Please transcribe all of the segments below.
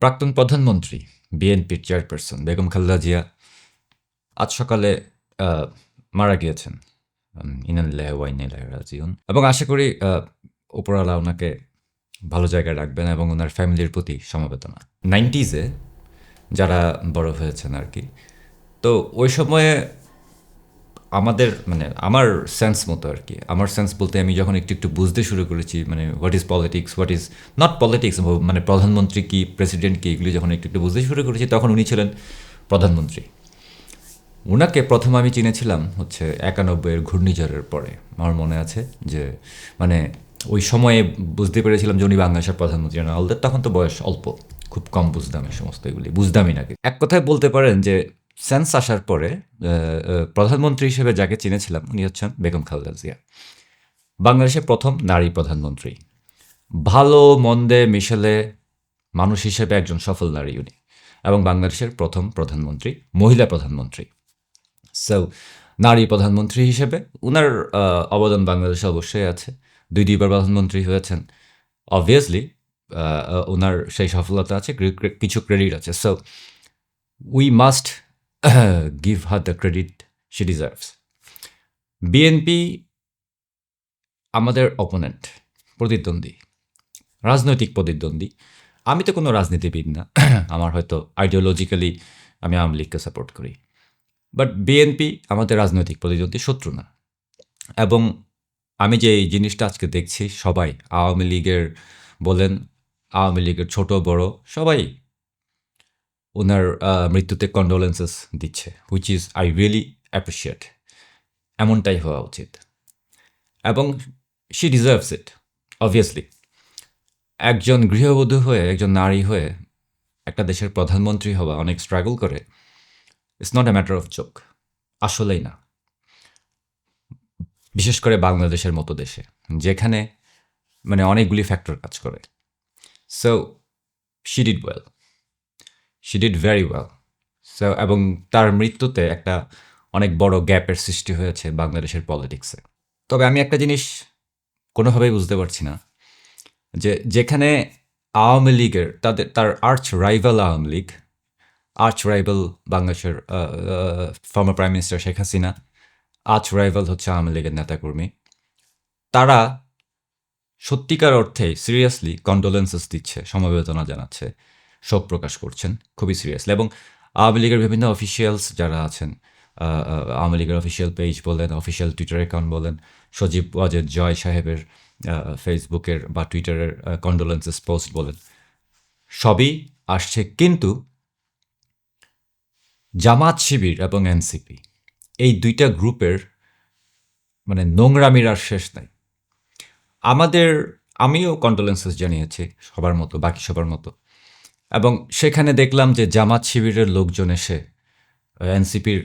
প্রাক্তন প্রধানমন্ত্রী, বিএনপির চেয়ারপারসন বেগম খালেদা জিয়া আজ সকালে মারা গিয়েছেন। ইনাল্লাহ ওয়াইনাল্লাহ রাজিউন। এবং আশা করি উপরওয়ালা ওনাকে ভালো জায়গায় রাখবেন এবং ওনার ফ্যামিলির প্রতি সমবেদনা। নাইনটিজে যারা বড় হয়েছেন আর কি, তো ওই সময়ে আমাদের মানে আমার সেন্স মতো আর কি। আমার সেন্স বলতে আমি যখন একটু একটু বুঝতে শুরু করেছি মানে what is politics what is not politics মানে প্রধানমন্ত্রী কি প্রেসিডেন্ট কি, এগুলি যখন একটু একটু বুঝতে শুরু করেছি, তখন উনি ছিলেন প্রধানমন্ত্রী। ওনাকে প্রথম আমি চিনেছিলাম হচ্ছে একানব্বইয়ের ঘূর্ণিঝড়ের পরে। আমার মনে আছে যে মানে ওই সময়ে বুঝতে পেরেছিলাম যে উনি বাংলাদেশের প্রধানমন্ত্রী। না তখন তো বয়স অল্প, খুব কম বুঝতাম এই সমস্ত এগুলি বুঝতামই নাকি এক কথায় বলতে পারেন যে সেন্স আসার পরে প্রধানমন্ত্রী হিসেবে যাকে চিনেছিলাম, উনি হচ্ছেন বেগম খালেদা জিয়া। বাংলাদেশের প্রথম নারী প্রধানমন্ত্রী। ভালো, মন্দে, মিশেলে মানুষ হিসেবে একজন সফল নারী উনি এবং বাংলাদেশের প্রথম প্রধানমন্ত্রী, মহিলা প্রধানমন্ত্রী। সো নারী প্রধানমন্ত্রী হিসেবে উনার অবদান বাংলাদেশে অবশ্যই আছে। দুই, দুইবার প্রধানমন্ত্রী হয়েছেন। অবভিয়াসলি ওনার সেই সফলতা আছে, কিছু ক্রেডিট আছে। So we must give her the credit she deserves BNP আমাদের অপোনেন্ট প্রতিদ্বন্দ্বী, রাজনৈতিক প্রতিদ্বন্দ্বী। আমি তো কোনো রাজনীতিবিদ না, আমার হয়তো আইডিওলজিক্যালি আমি আওয়ামী লীগকে সাপোর্ট করি। বাট বিএনপি আমাদের রাজনৈতিক প্রতিদ্বন্দ্বী শত্রু না। এবং আমি যে এই জিনিসটা আজকে দেখছি, সবাই আওয়ামী লীগের বলেন, আওয়ামী লীগের ছোট বড়, সবাই ওনার মৃত্যুতে কন্ডোলেন্সেস দিচ্ছে which is I really appreciate এমনটাই হওয়া উচিত। এবং শি ডিজার্ভস ইট অবভিয়াসলি একজন গৃহবধূ হয়ে, একজন নারী হয়ে একটা দেশের প্রধানমন্ত্রী হওয়া অনেক স্ট্রাগল করে it's not a matter of choke আসলেই না। বিশেষ করে বাংলাদেশের মতো দেশে, যেখানে মানে অনেকগুলি ফ্যাক্টর কাজ করে। So she did well she did very well so এবং তার মৃত্যুতে একটা অনেক বড় গ্যাপের সৃষ্টি হয়েছে বাংলাদেশের পলিটিক্সে তবে আমি একটা জিনিস কোনোভাবেই বুঝতে পারছি না, যে যেখানে আওয়ামী লীগের তাদের, তার arch rival Awami League arch rival বাংলাদেশের former prime minister Sheikh Hasina arch rival হচ্ছে আওয়ামী লীগের নেতাকর্মী, তারা সত্যিকার অর্থে সিরিয়াসলি কন্ডোলেন্সেস দিচ্ছে, সমবেদনা জানাচ্ছে। শোক প্রকাশ করছেন খুবই সিরিয়াসলি এবং আওয়ামী লীগের বিভিন্ন অফিসিয়ালস যারা আছেন আওয়ামী লীগের অফিসিয়াল পেজ বলেন অফিসিয়াল টুইটার অ্যাকাউন্ট বলেন, সজীব ওয়াজেদ জয় সাহেবের ফেসবুকের বা টুইটারের কন্ডোলেন্সেস পোস্ট বলেন। সবই আসছে কিন্তু জামাত শিবির এবং এনসিপি এই দুইটা গ্রুপের মানে নোংরামির আর শেষ নাই। আমাদের, আমিও কন্ডোলেন্সেস জানিয়েছি সবার মতো, বাকি সবার মতো। এবং সেখানে দেখলাম যে জামাত শিবিরের লোকজন এসে এনসিপির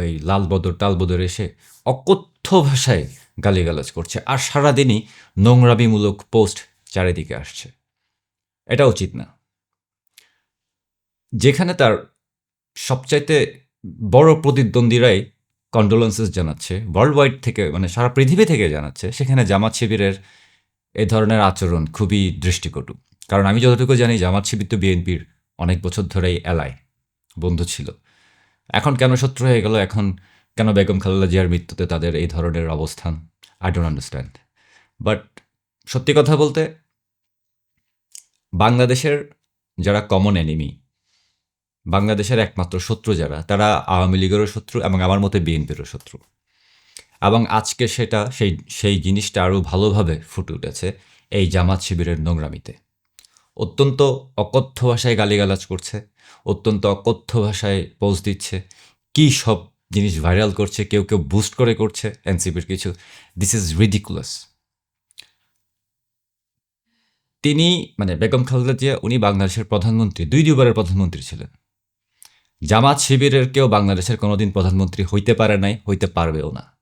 এই লালবদর টালবদর এসে অকথ্য ভাষায় গালিগালাজ করছে আর সারাদিনই নোংরামিমূলক পোস্ট চারিদিকে আসছে। এটা উচিত না। যেখানে তার সবচাইতে বড় প্রতিদ্বন্দ্বীরাই কন্ডোলেন্সেস জানাচ্ছে ওয়ার্ল্ড ওয়াইড থেকে মানে সারা পৃথিবী থেকে জানাচ্ছে, সেখানে জামাত শিবিরের এ ধরনের আচরণ খুবই দৃষ্টিকটু। কারণ আমি যতটুকু জানি জামাত শিবির তো বিএনপির অনেক বছর ধরেই এলায় বন্ধু ছিল। এখন কেন শত্রু হয়ে গেল? এখন কেন বেগম খালেদা জিয়ার মৃত্যুতে তাদের এই ধরনের অবস্থান? আই ডোন্ট আন্ডারস্ট্যান্ড বাট সত্যি কথা বলতে, বাংলাদেশের যারা কমন এনিমি বাংলাদেশের একমাত্র শত্রু যারা, তারা আওয়ামী লীগেরও শত্রু এবং আমার মতে বিএনপিরও শত্রু। এবং আজকে সেটা, সেই সেই জিনিসটা আরও ভালোভাবে ফুটে উঠেছে এই জামাত শিবিরের নোংরামিতে। অত্যন্ত অকথ্য ভাষায় গালিগালাজ করছে, অত্যন্ত অকথ্য ভাষায় পোজ দিচ্ছে। কী সব জিনিস ভাইরাল করছে, কেউ কেউ বুস্ট করে করছে এনসিপির কিছু। দিস ইজ রিডিকুলাস তিনি মানে বেগম খালেদা জিয়া, উনি বাংলাদেশের প্রধানমন্ত্রী, দুই দুইবারের প্রধানমন্ত্রী ছিলেন। জামাত শিবিরের কেউ বাংলাদেশের কোনোদিন প্রধানমন্ত্রী হইতে পারে নাই, হইতে পারবেও না।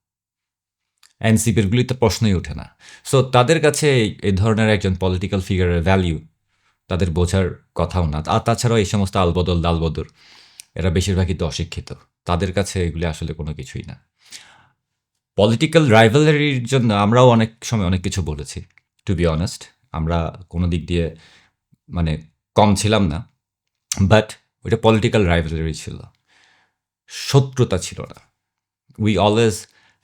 এনসিপির গুলি তো প্রশ্নই ওঠে না। সো তাদের কাছে এই ধরনের একজন পলিটিক্যাল ফিগারের ভ্যালিউ তাদের বোঝার কথাও না। আর তাছাড়াও এই সমস্ত আলবদল দালবদর, এরা বেশিরভাগই তো অশিক্ষিত। তাদের কাছে এগুলি আসলে কোনো কিছুই না। পলিটিক্যাল রাইভালারির জন্য আমরাও অনেক সময় অনেক কিছু বলেছি টু বি অনেস্ট আমরা কোনো দিক দিয়ে মানে কম ছিলাম না বাট ওইটা পলিটিক্যাল রাইভেলারি ছিল। শত্রুতা ছিল না। We always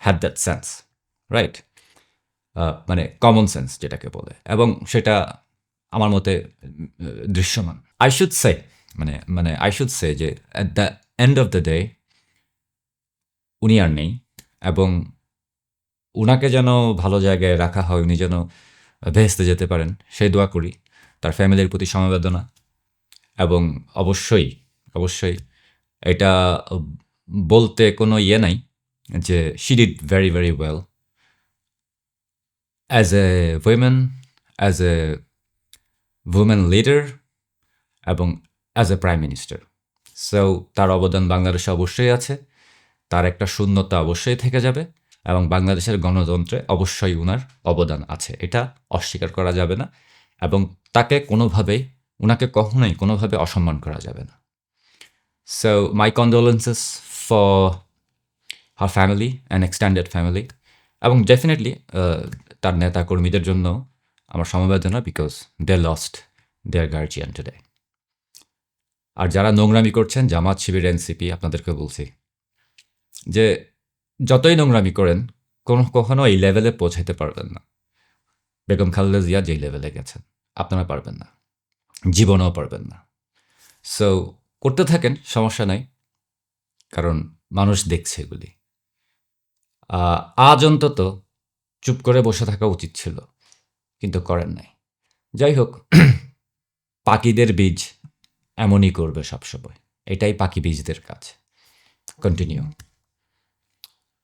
had that sense right মানে কমন সেন্স যেটাকে বলে। এবং সেটা আমার মতে দৃশ্যমান। আই শুড সে মানে মানে আই শুড সে যে at the end of the day উনি আর নেই এবং উনাকে যেন ভালো জায়গায় রাখা হয়, উনি যেন ভেস্তে যেতে পারেন, সেই দোয়া করি। তার ফ্যামিলির প্রতি সমবেদনা এবং অবশ্যই অবশ্যই এটা বলতে কোনো ইয়ে নাই যে she did very very well as a women as a women leader এবং as a prime minister so তার অবদান বাংলাদেশে অবশ্যই আছে, তার একটা শূন্যতা অবশ্যই থেকে যাবে এবং বাংলাদেশের গণতন্ত্রে অবশ্যই উনার অবদান আছে। এটা অস্বীকার করা যাবে না এবং তাকে কোনোভাবেই, উনাকে কখনোই কোনোভাবে অসম্মান করা যাবে না। So my condolences for her family and extended family এবং ডেফিনেটলি তার নেতাকর্মীদের জন্য আমার সমবেদনা because they lost their guardian today আর যারা নোংরামি করছেন, জামাত শিবির, এনসিপি আপনাদেরকে বলছি যে যতই নোংরামি করেন, কোনো কখনো এই লেভেলে পৌঁছাইতে পারবেন না। বেগম খালেদা জিয়া যেই লেভেলে গেছেন, আপনারা পারবেন না। জীবনেও পারবেন না। সো করতে থাকেন, সমস্যা নাই, কারণ মানুষ দেখছে এগুলি। আজ অন্তত চুপ করে বসে থাকা উচিত ছিল। কিন্তু করেন নাই। যাই হোক, পাখিদের বীজ এমনই করবে সবসময়। এটাই পাখি বীজদের কাজ। কন্টিনিউ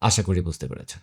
আশা করি বুঝতে পেরেছেন।